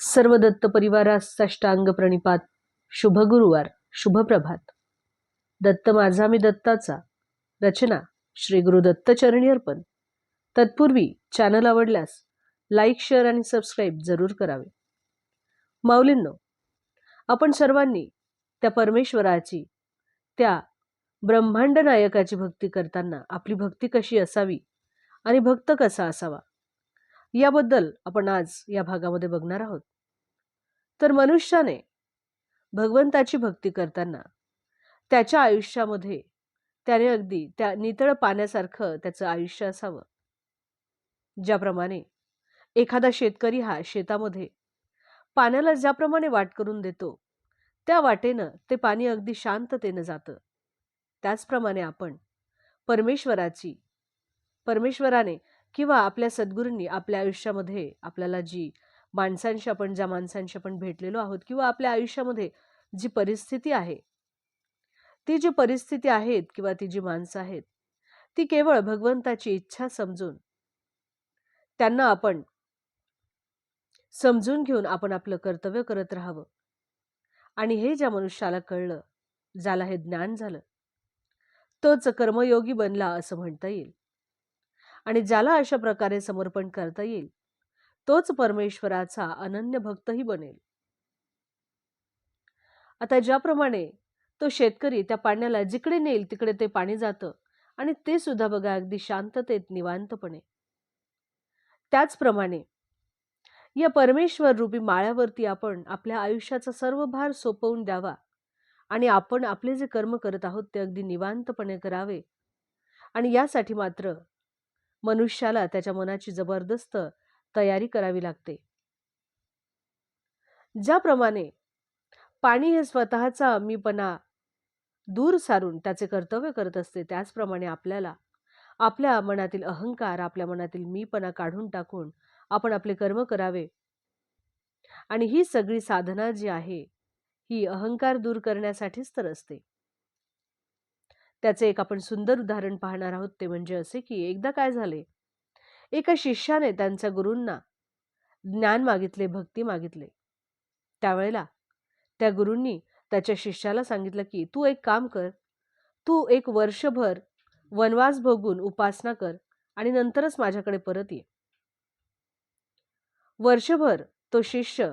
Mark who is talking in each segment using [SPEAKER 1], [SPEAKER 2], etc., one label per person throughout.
[SPEAKER 1] सर्व दत्त परिवारास साष्टांग प्रणिपात शुभ गुरुवार शुभ प्रभात. दत्त माझा मी दत्ताचा. रचना श्री गुरु दत्त चरणी अर्पण. तत्पूर्वी चॅनल आवडल्यास लाईक शेअर आणि सबस्क्राईब जरूर करावे. माऊलींनो आपण सर्वांनी त्या परमेश्वराची त्या ब्रह्मांड नायकाची भक्ती करताना आपली भक्ती कशी असावी आणि भक्त कसा असावा याबद्दल आपण आज या भागामध्ये बघणार आहोत. तर मनुष्याने भगवंताची भक्ती करताना त्याच्या आयुष्यामध्ये त्याने अगदी त्या नितळ पाण्यासारखं त्याचं आयुष्य असावं. ज्याप्रमाणे एखादा शेतकरी हा शेतामध्ये पाण्याला ज्याप्रमाणे वाट करून देतो त्या वाटेनं ते पाणी अगदी शांततेनं जातं. त्याचप्रमाणे आपण परमेश्वराची परमेश्वराने किंवा आपल्या सद्गुरूंनी आपल्या आयुष्यामध्ये आपल्याला जी माणसांशी आपण ज्या माणसांशी आपण भेटलेलो आहोत किंवा आपल्या आयुष्यामध्ये जी परिस्थिती आहे ती जी परिस्थिती आहेत किंवा ती जी माणसं आहेत ती केवळ भगवंताची इच्छा समजून त्यांना आपण समजून घेऊन आपण आपलं कर्तव्य करत राहावं. आणि हे ज्या मनुष्याला कळलं ज्याला हे ज्ञान झालं तोच कर्मयोगी बनला असं म्हणता येईल. आणि ज्याला अशा प्रकारे समर्पण करता येईल तोच परमेश्वराचा अनन्य भक्तही बनेल. आता ज्याप्रमाणे तो शेतकरी त्या पाण्याला जिकडे नेईल तिकडे ते पाणी जातं आणि ते सुद्धा बघा अगदी शांततेत निवांतपणे. त्याचप्रमाणे या परमेश्वर रूपी माळ्यावरती आपण आपल्या आयुष्याचा सर्व भार सोपवून द्यावा आणि आपण आपले जे कर्म करत आहोत ते अगदी निवांतपणे करावे आणि यासाठी मात्र मनुष्याला त्याच्या मनाची जबरदस्त तयारी करावी लागते. ज्याप्रमाणे पाणी हे स्वतःचा मीपणा दूर सारून त्याचे कर्तव्य करत असते त्याचप्रमाणे आपल्याला आपल्या मनातील अहंकार आपल्या मनातील मीपणा काढून टाकून आपण आपले कर्म करावे. आणि ही सगळी साधना जी आहे ही अहंकार दूर करण्यासाठीच तर असते. त्याचे एक आपण सुंदर उदाहरण पाहणार आहोत ते म्हणजे असे की एकदा काय झाले? एका शिष्याने त्यांच्या गुरूंना ज्ञान मागितले भक्ती मागितले. त्यावेळेला त्या गुरूंनी त्याच्या शिष्याला सांगितलं की तू एक काम कर तू एक वर्षभर वनवास भोगून उपासना कर आणि नंतरच माझ्याकडे परत ये. वर्षभर तो शिष्य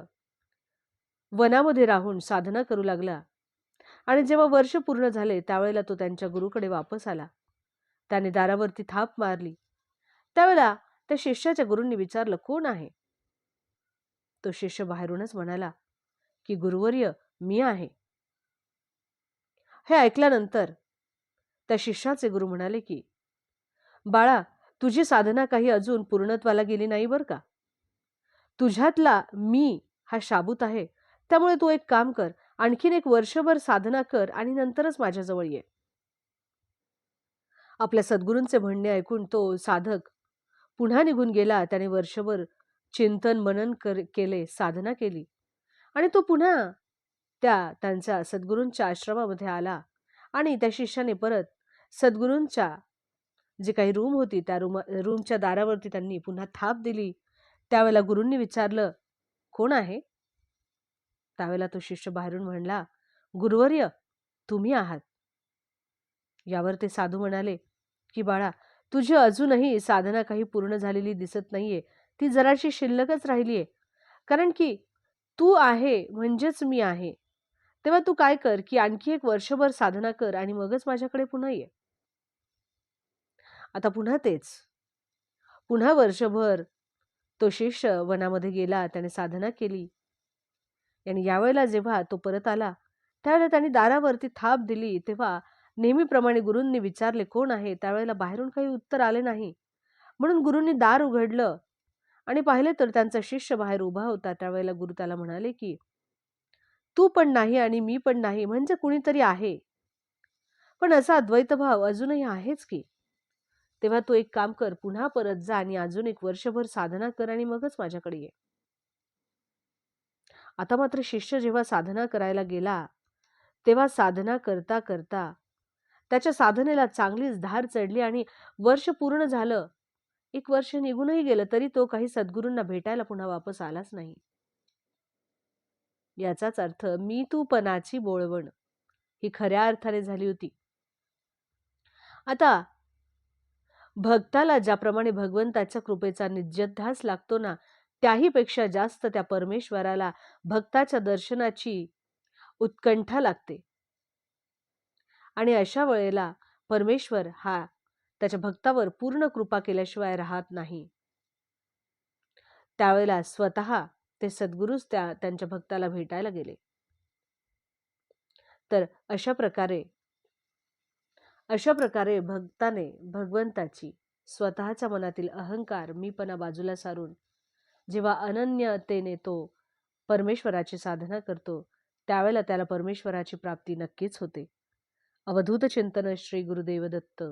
[SPEAKER 1] वनामध्ये राहून साधना करू लागला. आणि जेव्हा वर्ष पूर्ण झाले त्यावेळेला तो त्यांच्या गुरुकडे वापस आला. त्याने दारावरती थाप मारली. त्यावेळेला त्या शिष्याच्या गुरूंनी विचारलं कोण आहे? तो शिष्य बाहेरूनच म्हणाला की गुरुवर्य मी आहे. हे ऐकल्यानंतर त्या शिष्याचे गुरु म्हणाले की बाळा तुझी साधना काही अजून पूर्णत्वाला गेली नाही बरं का? तुझ्यातला मी हा शाबूत आहे त्यामुळे तू एक काम कर आणखीन एक वर्षभर साधना कर आणि नंतरच माझ्याजवळ ये. आपल्या सद्गुरूंचे म्हणणे ऐकून तो साधक पुन्हा निघून गेला. त्याने वर्षभर चिंतन मनन कर केले साधना केली आणि तो पुन्हा त्या त्यांच्या सद्गुरूंच्या आश्रमामध्ये आला आणि त्या शिष्याने परत सद्गुरूंच्या जी काही रूम होती त्या रूम रूमच्या दारावरती त्यांनी पुन्हा थाप दिली. त्यावेळेला गुरूंनी विचारलं कोण आहे? त्यावेळेला तो शिष्य बाहेरून म्हणला गुरुवर्य तुम्ही आहात. यावर ते साधू म्हणाले की बाळा तुझी अजूनही साधना काही पूर्ण झालेली दिसत नाहीये. ती जराशी शिल्लकच राहिलीये. कारण की तू आहे म्हणजेच मी आहे. तेव्हा तू काय कर की आणखी एक वर्षभर साधना कर आणि मगच माझ्याकडे पुन्हा ये. आता पुन्हा तेच. पुन्हा वर्षभर तो शिष्य वनामध्ये गेला त्याने साधना केली. आणि यावेळेला जेव्हा तो परत आला त्यावेळेला त्यांनी दारावरती थाप दिली तेव्हा नेहमीप्रमाणे गुरूंनी विचारले कोण आहे? त्यावेळेला बाहेरून काही उत्तर आले नाही. म्हणून गुरूंनी दार उघडलं आणि पाहिले तर त्यांचा शिष्य बाहेर उभा होता. त्यावेळेला गुरु त्याला म्हणाले की तू पण नाही आणि मी पण नाही म्हणजे कुणीतरी आहे. पण असा अद्वैतभाव अजूनही आहेच की? तेव्हा तू एक काम कर पुन्हा परत जा आणि अजून एक वर्षभर साधना कर आणि मगच माझ्याकडे ये. आता मात्र शिष्य जेव्हा साधना करायला गेला तेव्हा साधना करता करता त्याच्या साधनेला चांगलीच धार चढली आणि वर्ष पूर्ण झालं. एक वर्ष निघूनही गेलं तरी तो काही सद्गुरूंना भेटायला पुन्हा वापस आलाच नाही. याचाच अर्थ मी तू पणाची बोळवण. ही खऱ्या अर्थाने झाली होती. आता भक्ताला ज्याप्रमाणे भगवंताच्या कृपेचा निजध्यास लागतो ना त्याही पेक्षा जास्त त्या परमेश्वराला भक्ताच्या दर्शनाची उत्कंठा लागते. आणि अशा वेळेला परमेश्वर हा त्याच्या भक्तावर पूर्ण कृपा केल्याशिवाय राहत नाही. त्यावेळेला स्वतः ते सद्गुरूच त्या त्यांच्या भक्ताला भेटायला गेले. तर अशा प्रकारे अशा प्रकारे भक्ताने भगवंताची स्वतःच्या मनातील अहंकार मीपणा बाजूला सारून जेव्हा अनन्यतेने तो परमेश्वराची साधना करतो त्यावेळेला त्याला परमेश्वराची प्राप्ती नक्कीच होते. अवधूत चिंतन श्री गुरुदेव दत्त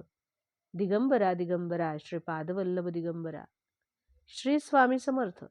[SPEAKER 1] दिगंबरा दिगंबरा श्री पादवल्लभ दिगंबरा. श्री स्वामी समर्थ.